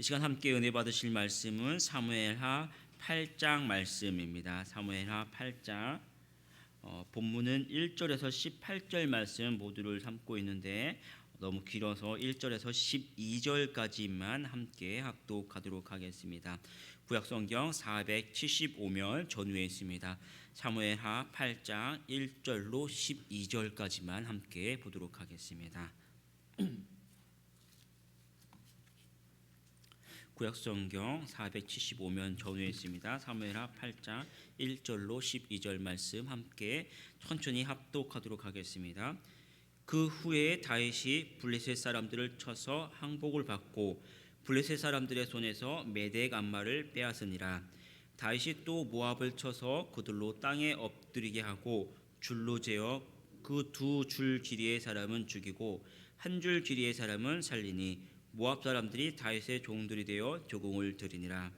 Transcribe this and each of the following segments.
이 시간 함께 은혜 받으실 말씀은 사무엘하 8장 말씀입니다. 사무엘하 8장 어, 본문은 1절에서 18절 말씀 모두를 담고 있는데 너무 길어서 1절에서 12절까지만 함께 학독하도록 하겠습니다. 구약 성경 475면 전후에 있습니다. 사무엘하 8장 1절로 12절까지만 함께 보도록 하겠습니다. 구약성경 475면 전후에 있습니다. 사무엘하 8장 1절로 12절 말씀 함께 천천히 합독하도록 하겠습니다. 그 후에 다윗이 블레셋 사람들을 쳐서 항복을 받고 블레셋 사람들의 손에서 메덱 안마를 빼앗으니라. 다윗이 또 모압을 쳐서 그들로 땅에 엎드리게 하고 줄로 재어 그 두 줄 길이의 사람은 죽이고 한 줄 길이의 사람은 살리니 모압 사람들이 다윗의 종들이 되어 조공을 드리니라.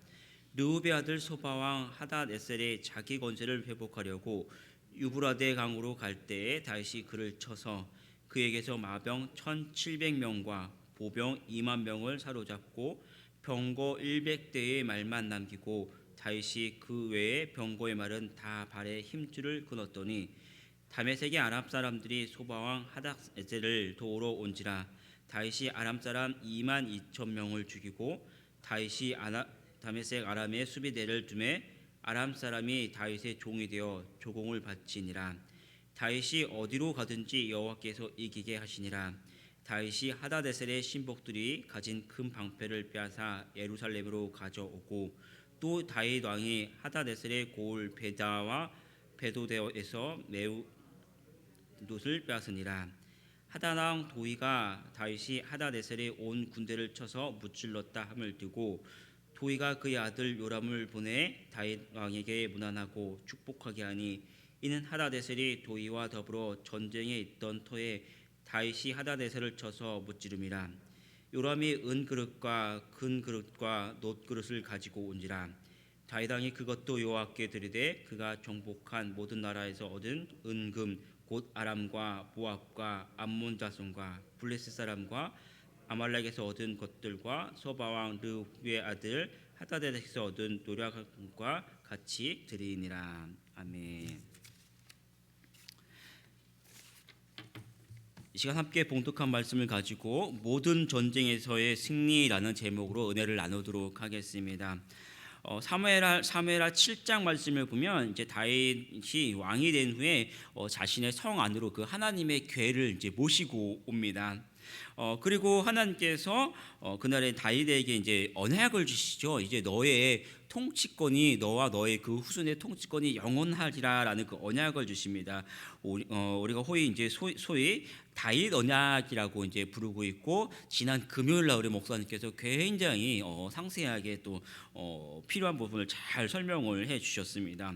르우베 아들 소바왕 하닷 에셀의 자기 권세를 회복하려고 유브라데 강으로 갈 때에 다윗이 그를 쳐서 그에게서 마병 1,700명과 보병 2만 명을 사로잡고 병거 100대의 말만 남기고 다윗이 그 외에 병거의 말은 다 발에 힘줄을 끊었더니 다메섹의 아랍 사람들이 소바왕 하닷에셀을 도우러 온지라 다윗이 아람 사람 2만 2천 명을 죽이고 다윗이 아나, 다메섹 아람의 수비대를 두매 아람 사람이 다윗의 종이 되어 조공을 바치니라. 다윗이 어디로 가든지 여호와께서 이기게 하시니라. 다윗이 하다데셀의 신복들이 가진 큰 방패를 빼앗아 예루살렘으로 가져오고 또 다윗 왕이 하다데셀의 고을 베다와 베도데에서 매우 놋을 빼앗으니라 하다낭 도이가 다윗이 하다데셀의 온 군대를 쳐서 무찔렀다 함을 듣고 도이가 그의 아들 요람을 보내 다윗 왕에게 문안하고 축복하게 하니 이는 하다데셀이 도이와 더불어 전쟁에 있던 터에 다윗이 하다데셀을 쳐서 무찌름이라. 요람이 은 그릇과 근 그릇과 놋 그릇을 가지고 온지라. 다윗 왕이 그것도 여호와께 드리되 그가 정복한 모든 나라에서 얻은 은금 곧 아람과 모압과 암몬 자손과 블레셋 사람과 아말렉에서 얻은 것들과 소바왕 르우의 아들 하다데에서 얻은 노략과 같이 드리니라 아멘. 이 시간 함께 봉독한 말씀을 가지고 모든 전쟁에서의 승리라는 제목으로 은혜를 나누도록 하겠습니다. 어, 사무엘하 사무엘하 7장 말씀을 보면 이제 다윗이 왕이 된 후에 어, 자신의 성 안으로 그 하나님의 궤를 이제 모시고 옵니다. 어, 그리고 하나님께서 어, 그날에 다윗에게 이제 언약을 주시죠. 이제 너의 통치권이 너와 너의 그 후손의 통치권이 영원하리라라는 그 언약을 주십니다. 우리, 어, 우리가 호의 이제 소위, 소위 다윗 언약이라고 이제 부르고 있고 지난 금요일 날 우리 목사님께서 굉장히 어, 상세하게 또 어, 필요한 부분을 잘 설명을 해 주셨습니다.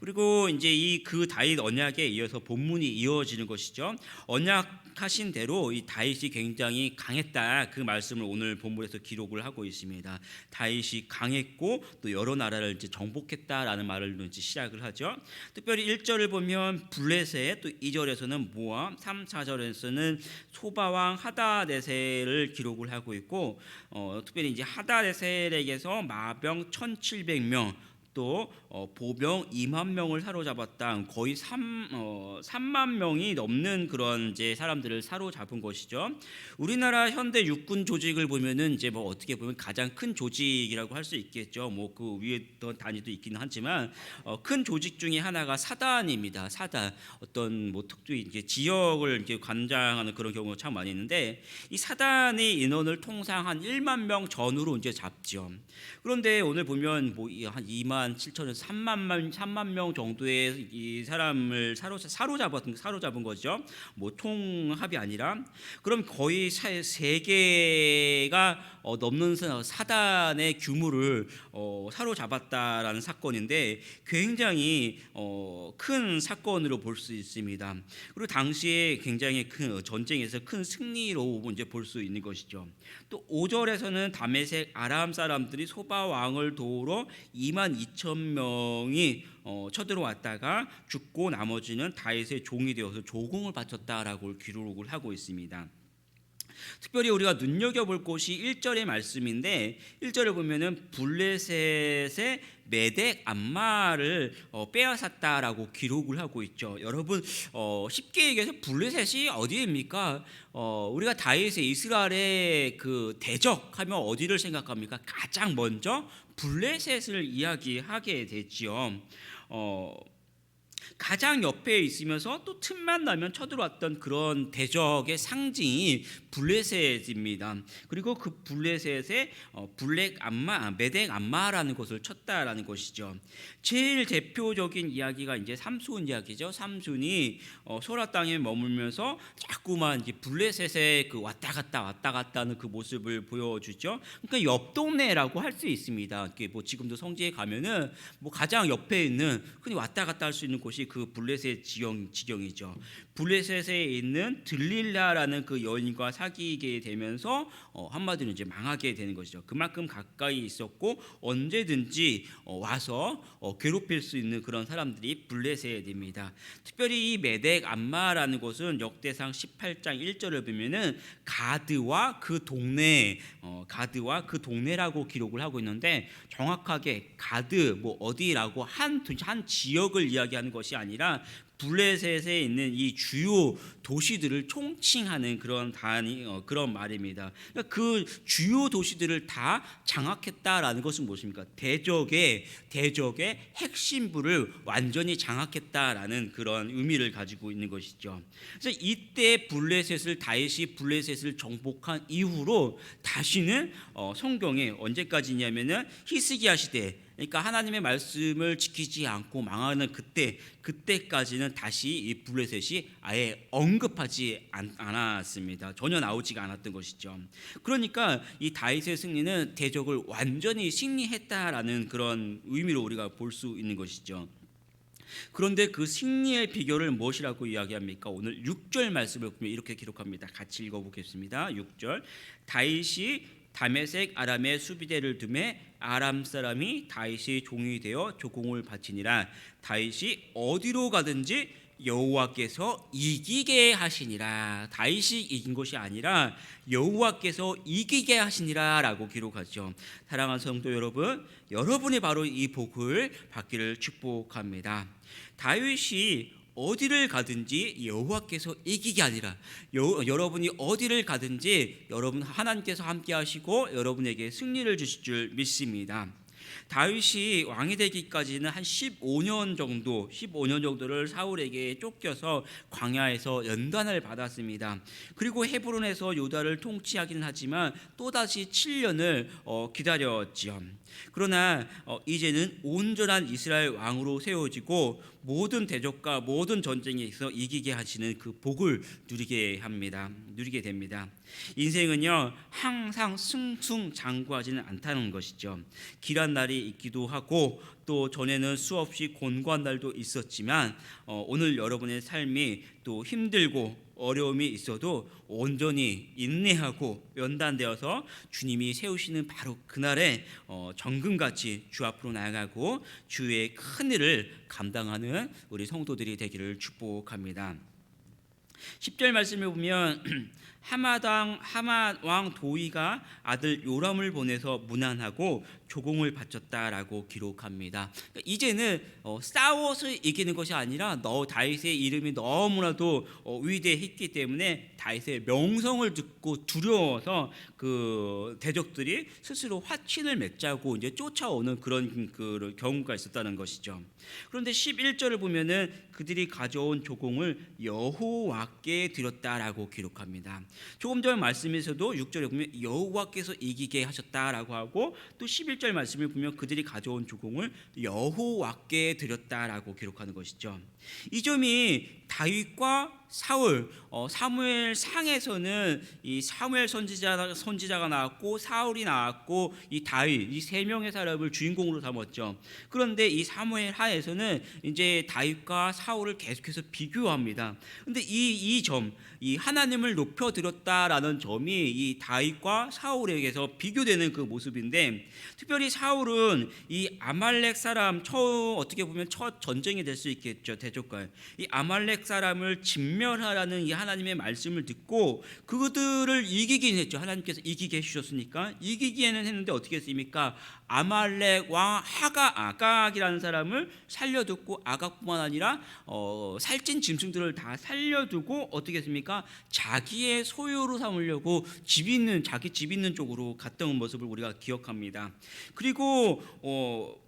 그리고 이제 이 그 다윗 언약에 이어서 본문이 이어지는 것이죠. 언약 하신 대로 이 다윗이 굉장히 강했다 그 말씀을 오늘 본문에서 기록을 하고 있습니다. 다윗이 강했고 또 여러 나라를 이제 정복했다라는 말을 이제 시작을 하죠. 특별히 1절을 보면 블레셋 또 2절에서는 모압, 3, 4절에서는 소바왕 하다데셀을 기록을 하고 있고 어, 특별히 이제 하다데셀에게서 마병 1,700명 또 어, 보병 2만 명을 사로잡았다. 거의 3, 어, 3만 명이 넘는 그런 이제 사람들을 사로잡은 것이죠. 우리나라 현대 육군 조직을 보면은 이제 뭐 어떻게 보면 가장 큰 조직이라고 할 수 있겠죠. 뭐 그 위에 더 단위도 있기는 하지만 어, 큰 조직 중에 하나가 사단입니다. 사단 어떤 뭐 특수 이제 지역을 이제 관장하는 그런 경우가 참 많이 있는데 이 사단의 인원을 통상 한 1만 명 전후로 이제 잡죠. 그런데 오늘 보면 뭐 한 2만 7천에서 3만 3만 명 정도의 이 사람을 사로 사로잡은 사로잡은 거죠. 뭐 통합이 아니라 그럼 거의 세 개가 어, 넘는 사단의 규모를 어, 사로잡았다라는 사건인데 굉장히 어, 큰 사건으로 볼 수 있습니다. 그리고 당시에 굉장히 큰 전쟁에서 큰 승리로 이제 볼 수 있는 것이죠. 또 5절에서는 다메섹 아람 사람들이 소바 왕을 도우러 2만 2천 명이 어, 쳐들어왔다가 죽고 나머지는 다윗의 종이 되어서 조공을 바쳤다라고 기록을 하고 있습니다. 특별히 우리가 눈여겨볼 곳이 1절의 말씀인데 1절을 보면은 블레셋의 메덱 암마를 어, 빼앗았다라고 기록을 하고 있죠. 여러분 어, 쉽게 얘기해서 블레셋이 어디입니까? 어, 우리가 다윗의 이스라엘의 그 대적하면 어디를 생각합니까? 가장 먼저 블레셋을 이야기하게 되지요. 어, 가장 옆에 있으면서 또 틈만 나면 쳐들어왔던 그런 대적의 상징이 블레셋입니다. 그리고 그 블레셋에 어, 블랙 암마, 메덱 암마라는 것을 쳤다라는 것이죠. 제일 대표적인 이야기가 이제 삼손 이야기죠. 삼손이 어, 소라 땅에 머물면서 자꾸만 이제 블레셋에 그 왔다 갔다 왔다 갔다 하는 그 모습을 보여주죠. 그러니까 옆 동네라고 할 수 있습니다. 뭐 지금도 성지에 가면은 뭐 가장 옆에 있는 흔히 왔다 갔다 할 수 있는 곳이 그 블레셋 지경 지경이죠. 블레셋에 있는 들릴라라는 그 여인과 사 귀게 되면서 어, 한마디로 이제 망하게 되는 것이죠. 그만큼 가까이 있었고 언제든지 어, 와서 어, 괴롭힐 수 있는 그런 사람들이 블레셋입니다. 특별히 이 메덱 암마라는 곳은 역대상 18장 1절을 보면은 가드와 그 동네 어, 가드와 그 동네라고 기록을 하고 있는데 정확하게 가드 뭐 어디라고 한, 한 지역을 이야기하는 것이 아니라 블레셋에 있는 이 주요 도시들을 총칭하는 그런 단위 어, 그런 말입니다. 그러니까 그 주요 도시들을 다 장악했다라는 것은 무엇입니까? 대적의 대적의 핵심부를 완전히 장악했다라는 그런 의미를 가지고 있는 것이죠. 그래서 이때 블레셋을 다윗이 블레셋을 정복한 이후로 다시는 어, 성경에 언제까지냐면은 히스기야 시대 그러니까 하나님의 말씀을 지키지 않고 망하는 그때 그때까지는 다시 이 블레셋이 아예 언급하지 않, 않았습니다. 전혀 나오지가 않았던 것이죠. 그러니까 이 다윗의 승리는 대적을 완전히 승리했다라는 그런 의미로 우리가 볼 수 있는 것이죠. 그런데 그 승리의 비결을 무엇이라고 이야기합니까? 오늘 6절 말씀을 보면 이렇게 기록합니다. 같이 읽어보겠습니다. 6절 다윗이 다메색 아람의 수비대를 둠에 아람 사람이 다윗이 종이 되어 조공을 바치니라 다윗이 어디로 가든지 여호와께서 이기게 하시니라 다윗이 이긴 것이 아니라 여호와께서 이기게 하시니라라고 기록하죠. 사랑하는 성도 여러분, 여러분이 바로 이 복을 받기를 축복합니다. 다윗이 어디를 가든지 여호와께서 이기게 아니라 여, 여러분이 어디를 가든지 여러분 하나님께서 함께 하시고 여러분에게 승리를 주실 줄 믿습니다. 다윗이 왕이 되기까지는 한 15년 정도, 15년 정도를 사울에게 쫓겨서 광야에서 연단을 받았습니다. 그리고 헤브론에서 요다를 통치하기는 하지만 또다시 7년을 어, 기다렸지요. 그러나 어, 이제는 온전한 이스라엘 왕으로 세워지고 모든 대적과 모든 전쟁에서 이기게 하시는 그 복을 누리게 합니다. 누리게 됩니다. 인생은요 항상 승승장구하지는 않다는 것이죠. 길한 날이 있기도 하고 또 전에는 수없이 곤고한 날도 있었지만 어, 오늘 여러분의 삶이 또 힘들고 어려움이 있어도 온전히 인내하고 연단되어서 주님이 세우시는 바로 그날에 어, 정금같이 주 앞으로 나아가고 주의 큰 일을 감당하는 우리 성도들이 되기를 축복합니다. 10절 말씀을 보면 하마당 하마 왕 도이가 아들 요람을 보내서 무난하고 조공을 바쳤다라고 기록합니다. 그러니까 이제는 어, 싸워서 이기는 것이 아니라 너 다윗의 이름이 너무나도 어, 위대했기 때문에 다윗의 명성을 듣고 두려워서 그 대적들이 스스로 화친을 맺자고 이제 쫓아오는 그런 그 경우가 있었다는 것이죠. 그런데 11절을 보면은 그들이 가져온 조공을 여호와께 드렸다라고 기록합니다. 조금 전 말씀에서도 6절에 보면 여호와께서 이기게 하셨다라고 하고 또 11절 말씀을 보면 그들이 가져온 조공을 여호와께 드렸다라고 기록하는 것이죠. 이 점이 다윗과 사울 어, 사무엘 상에서는 이 사무엘 선지자 선지자가 나왔고 사울이 나왔고 이 다윗 이 세 명의 사람을 주인공으로 삼았죠. 그런데 이 사무엘 하에서는 이제 다윗과 사울을 계속해서 비교합니다. 근데 이 이 점, 이 하나님을 높여 드렸다라는 점이 이 다윗과 사울에게서 비교되는 그 모습인데 특별히 사울은 이 아말렉 사람 처 어떻게 보면 첫 전쟁이 될 수 있겠죠 대적과 이 아말렉 사람을 진멸하라는 이 하나님의 말씀을 듣고 그들을 이기긴 했죠. 하나님께서 이기게 해주셨으니까 이기기에는 했는데 어떻게 했습니까? 아말렉 왕 하가 아각이라는 사람을 살려두고 아각뿐만 아니라 어, 살찐 짐승들을 다 살려두고 어떻게 했습니까? 자기의 소유로 삼으려고 집 있는 자기 집 있는 쪽으로 갔던 모습을 우리가 기억합니다. 그리고 어,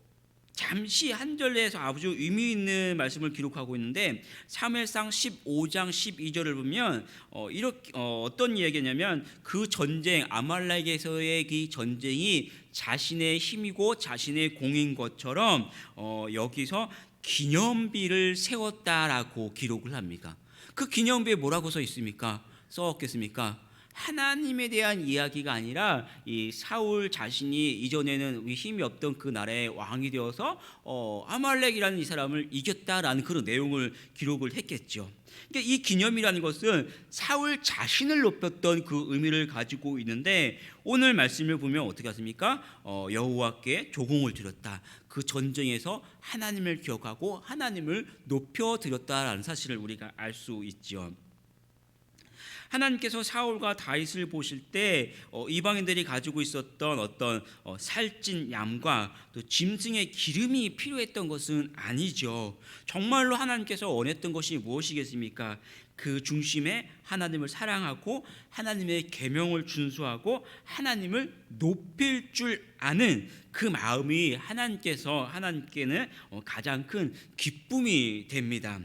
잠시 한 절에서 아주 의미 있는 말씀을 기록하고 있는데 사무엘상 15장 12절을 보면 어, 이렇게 어, 어떤 이야기냐면 그 전쟁 아말렉에서의 이 전쟁이 자신의 힘이고 자신의 공인 것처럼 어, 여기서 기념비를 세웠다라고 기록을 합니다. 그 기념비에 뭐라고 써 있습니까? 써왔겠습니까? 하나님에 대한 이야기가 아니라 이 사울 자신이 이전에는 힘이 없던 그 나라의 왕이 되어서 어, 아말렉이라는 이 사람을 이겼다라는 그런 내용을 기록을 했겠죠. 그러니까 이 기념이라는 것은 사울 자신을 높였던 그 의미를 가지고 있는데 오늘 말씀을 보면 어떻게 하십니까? 어, 여호와께 조공을 드렸다. 그 전쟁에서 하나님을 기억하고 하나님을 높여 드렸다라는 사실을 우리가 알 수 있죠. 하나님께서 사울과 다윗을 보실 때 어, 이방인들이 가지고 있었던 어떤 어, 살찐 양과 또 짐승의 기름이 필요했던 것은 아니죠. 정말로 하나님께서 원했던 것이 무엇이겠습니까? 그 중심에 하나님을 사랑하고 하나님의 계명을 준수하고 하나님을 높일 줄 아는 그 마음이 하나님께서 하나님께는 어, 가장 큰 기쁨이 됩니다.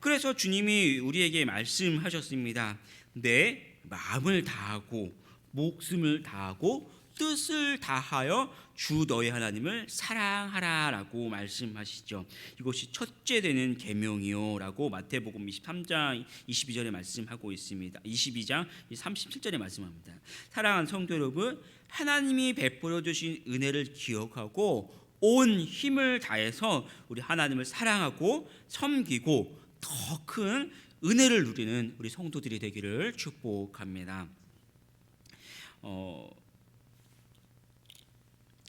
그래서 주님이 우리에게 말씀하셨습니다. 내 마음을 다하고 목숨을 다하고 뜻을 다하여 주 너의 하나님을 사랑하라라고 말씀하시죠. 이것이 첫째 되는 계명이요라고 마태복음 23장 22절에 말씀하고 있습니다. 22장 37절에 말씀합니다. 사랑하는 성도 여러분, 하나님이 베풀어 주신 은혜를 기억하고 온 힘을 다해서 우리 하나님을 사랑하고 섬기고 더 큰 은혜를 누리는 우리 성도들이 되기를 축복합니다. 어,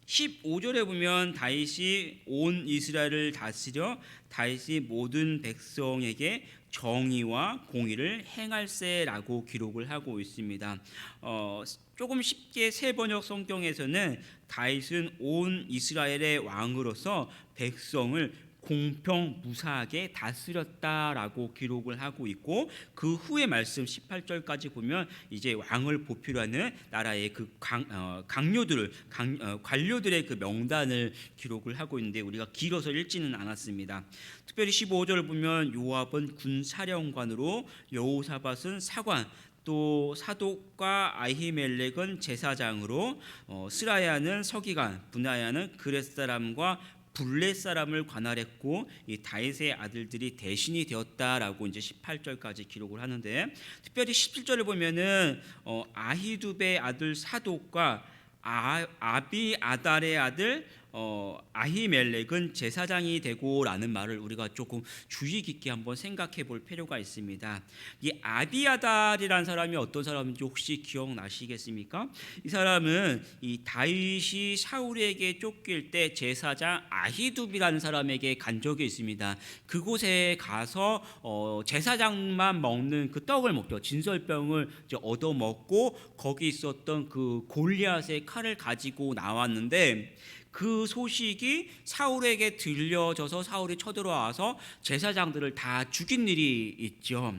15절에 보면 다윗이 온 이스라엘을 다스려 다윗이 모든 백성에게 정의와 공의를 행할세라고 기록을 하고 있습니다. 어, 조금 쉽게 세 번역 성경에서는 다윗은 온 이스라엘의 왕으로서 백성을 공평 무사하게 다스렸다라고 기록을 하고 있고 그 후의 말씀 18절까지 보면 이제 왕을 보필 하는 나라의 그 강, 어, 강요들을 강, 어, 관료들의 그 명단을 기록을 하고 있는데 우리가 길어서 읽지는 않았습니다. 특별히 15절을 보면 요압은 군 사령관으로 여호사밧은 사관 또 사독과 아히멜렉은 제사장으로 어, 스라야는 서기관, 분하야는 그렛 사람과 블레 사람을 관할했고 이 다윗의 아들들이 대신이 되었다라고 이제 18절까지 기록을 하는데 특별히 17절을 보면은 어, 아히두베 아들 사독과 아, 아비 아달의 아들 어, 아히멜렉은 제사장이 되고라는 말을 우리가 조금 주의 깊게 한번 생각해 볼 필요가 있습니다. 이 아비아달이라는 사람이 어떤 사람인지 혹시 기억나시겠습니까? 이 사람은 이 다윗이 사울에게 쫓길 때 제사장 아히둡이라는 사람에게 간 적이 있습니다. 그곳에 가서 어, 제사장만 먹는 그 떡을 먹죠. 진설병을 얻어 먹고 거기 있었던 그 골리앗의 칼을 가지고 나왔는데 그 소식이 사울에게 들려져서 사울이 쳐들어와서 제사장들을 다 죽인 일이 있죠.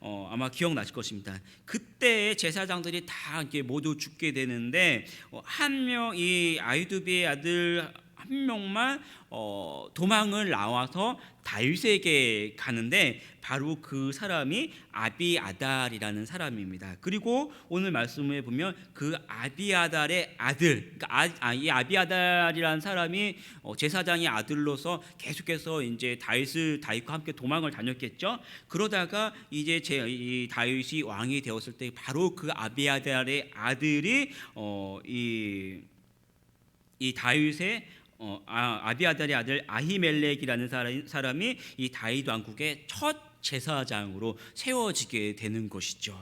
어, 아마 기억나실 것입니다. 그때 제사장들이 다 이렇게 모두 죽게 되는데 어, 한명 이 아이두비의 아들 한 명만 어, 도망을 나와서 다윗에게 가는데 바로 그 사람이 아비아달이라는 사람입니다. 그리고 오늘 말씀에 보면 그 아비아달의 아들, 그러니까 아, 아, 이 아비아달이라는 사람이 어, 제사장의 아들로서 계속해서 이제 다윗을 다윗과 함께 도망을 다녔겠죠. 그러다가 이제 제, 이 다윗이 왕이 되었을 때 바로 그 아비아달의 아들이 어, 이, 이 다윗의 어, 아, 비아달의 아들 아히멜렉이라는 사람이 이 다윗 왕국의 첫 제사장으로 세워지게 되는 것이죠.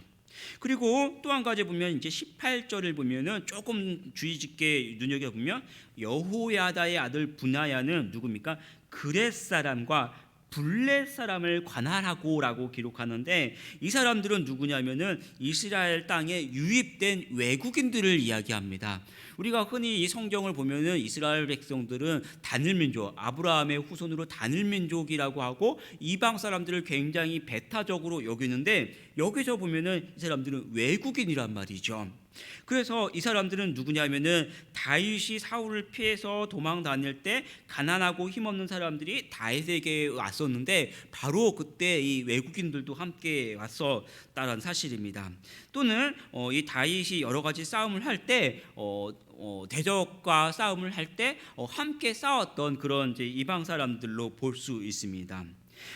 그리고 또 한 가지 보면 이제 18절을 보면은 조금 주의 깊게 눈여겨 보면 여호야다의 아들 분하야는 누굽니까? 그렛 사람과 블렛 사람을 관할하고라고 기록하는데 이 사람들은 누구냐면은 이스라엘 땅에 유입된 외국인들을 이야기합니다. 우리가 흔히 이 성경을 보면은 이스라엘 백성들은 단일 민족, 아브라함의 후손으로 단일 민족이라고 하고 이방 사람들을 굉장히 배타적으로 여기는데 여기서 보면은 이 사람들은 외국인이란 말이죠. 그래서 이 사람들은 누구냐면은 다윗이 사울을 피해서 도망 다닐 때 가난하고 힘없는 사람들이 다윗에게 왔었는데 바로 그때 이 외국인들도 함께 왔었다는 사실입니다. 또는 어, 이 다윗이 여러 가지 싸움을 할때 어, 어, 대적과 싸움을 할때 어, 함께 싸웠던 그런 이방 사람들로 볼 수 있습니다.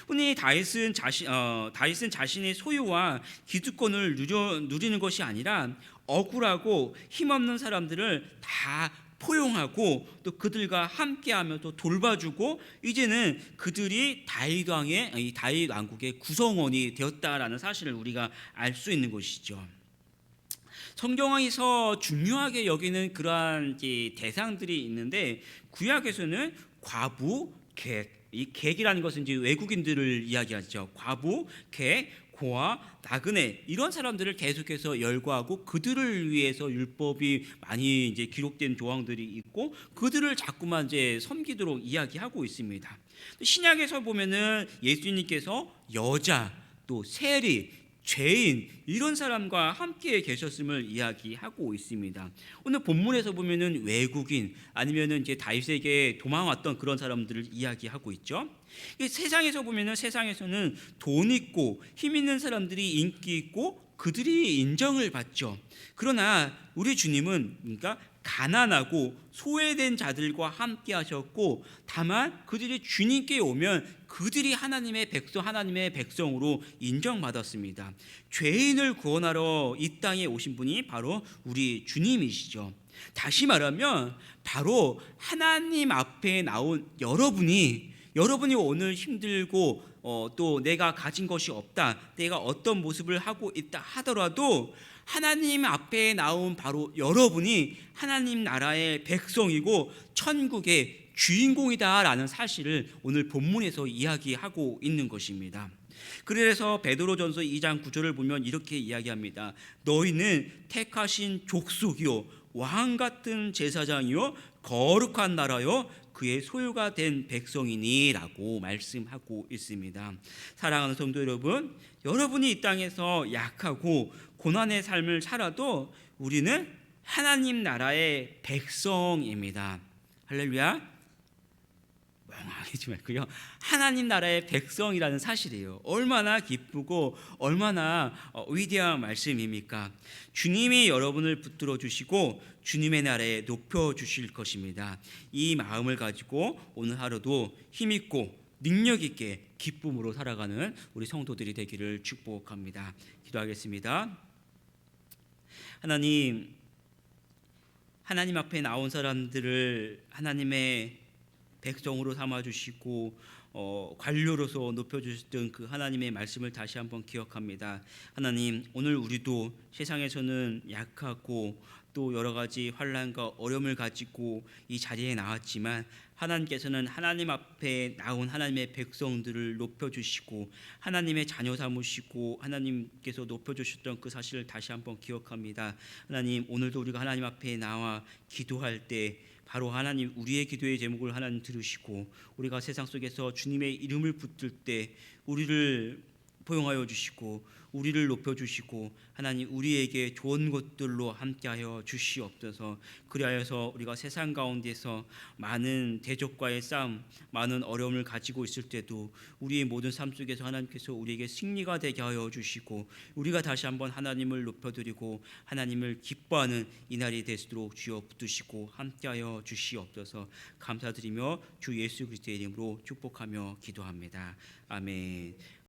흔히 다윗은 자신 어, 다윗은 자신의 소유와 기득권을 누려, 누리는 것이 아니라 억울하고 힘없는 사람들을 다 포용하고 또 그들과 함께하며 또 돌봐주고 이제는 그들이 다윗 왕의 이 다윗 왕국의 구성원이 되었다라는 사실을 우리가 알 수 있는 것이죠. 성경에서 중요하게 여기는 그러한 대상들이 있는데 구약에서는 과부, 객, 이 객이라는 것은 이제 외국인들을 이야기하죠. 과부, 객, 고아, 나그네 이런 사람들을 계속해서 열거하고 그들을 위해서 율법이 많이 이제 기록된 조항들이 있고 그들을 자꾸만 이제 섬기도록 이야기하고 있습니다. 신약에서 보면은 예수님께서 여자 또 세리 죄인 이런 사람과 함께 계셨음을 이야기하고 있습니다. 오늘 본문에서 보면은 외국인 아니면은 이제 다윗에게 도망왔던 그런 사람들을 이야기하고 있죠. 이 세상에서 보면은 세상에서는 돈 있고 힘 있는 사람들이 인기 있고 그들이 인정을 받죠. 그러나 우리 주님은 그러니까 가난하고 소외된 자들과 함께 하셨고 다만 그들이 주님께 오면 그들이 하나님의 백성 하나님의 백성으로 인정받았습니다. 죄인을 구원하러 이 땅에 오신 분이 바로 우리 주님이시죠. 다시 말하면 바로 하나님 앞에 나온 여러분이 여러분이 오늘 힘들고 어, 또 내가 가진 것이 없다, 내가 어떤 모습을 하고 있다 하더라도 하나님 앞에 나온 바로 여러분이 하나님 나라의 백성이고 천국의 주인공이다라는 사실을 오늘 본문에서 이야기하고 있는 것입니다. 그래서 베드로전서 2장 9절을 보면 이렇게 이야기합니다. 너희는 택하신 족속이요 왕 같은 제사장이요 거룩한 나라요 그의 소유가 된 백성이니라고 말씀하고 있습니다. 사랑하는 성도 여러분, 여러분이 이 땅에서 약하고 고난의 삶을 살아도 우리는 하나님 나라의 백성입니다. 할렐루야. 멍하지 말고요. 하나님 나라의 백성이라는 사실이에요. 얼마나 기쁘고 얼마나 어, 위대한 말씀입니까? 주님이 여러분을 붙들어 주시고 주님의 나라에 높여 주실 것입니다. 이 마음을 가지고 오늘 하루도 힘 있고 능력 있게 기쁨으로 살아가는 우리 성도들이 되기를 축복합니다. 기도하겠습니다. 하나님 하나님 앞에 나온 사람들을 하나님의 백성으로 삼아 주시고 어, 관료로서 높여 주셨던 그 하나님의 말씀을 다시 한번 기억합니다. 하나님 오늘 우리도 세상에서는 약하고 또 여러 가지 환란과 어려움을 가지고 이 자리에 나왔지만 하나님께서는 하나님 앞에 나온 하나님의 백성들을 높여 주시고 하나님의 자녀 삼으시고 하나님께서 높여 주셨던 그 사실을 다시 한번 기억합니다. 하나님 오늘도 우리가 하나님 앞에 나와 기도할 때 바로 하나님 우리의 기도의 제목을 하나님 들으시고 우리가 세상 속에서 주님의 이름을 붙들 때 우리를 포용하여 주시고 우리를 높여 주시고 하나님 우리에게 좋은 것들로 함께하여 주시옵소서. 그리하여서 우리가 세상 가운데서 많은 대적과의 싸움, 많은 어려움을 가지고 있을 때도 우리의 모든 삶 속에서 하나님께서 우리에게 승리가 되게 하여 주시고 우리가 다시 한번 하나님을 높여 드리고 하나님을 기뻐하는 이 날이 되도록 주여 붙드시고 함께하여 주시옵소서. 감사드리며 주 예수 그리스도의 이름으로 축복하며 기도합니다. 아멘.